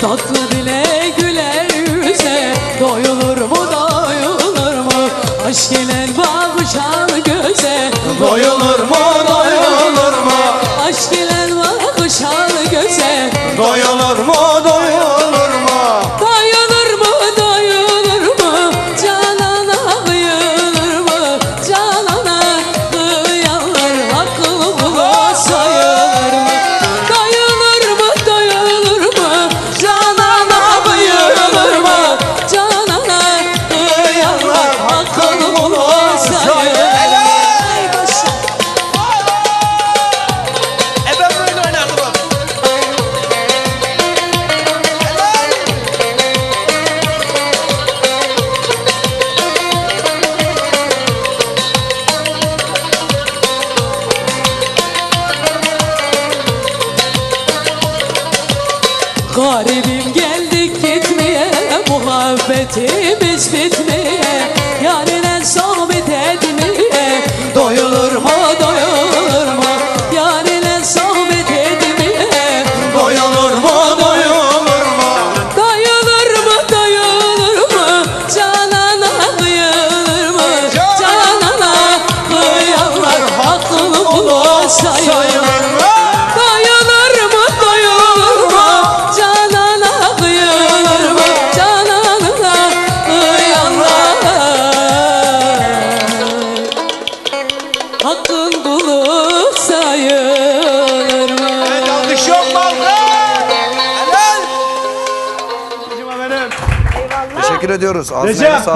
Tatlı dile güler yüze Doyulur mu doyulur mu? Aşk ile bakışan göze Doyulur mu Garibim geldik gitmeye Muhabbetimiz bitmeye Yarine sohbet etmeye. Doyulur mu doyulur mu? Yarine sohbet etmeye. Doyulur mu doyulur mu? Doyulur mu doyulur mu? Canana kıyılır mı Canana kıyanlar Aklını bulur Teşekkür ediyoruz. Ağzına Recep, sağlık.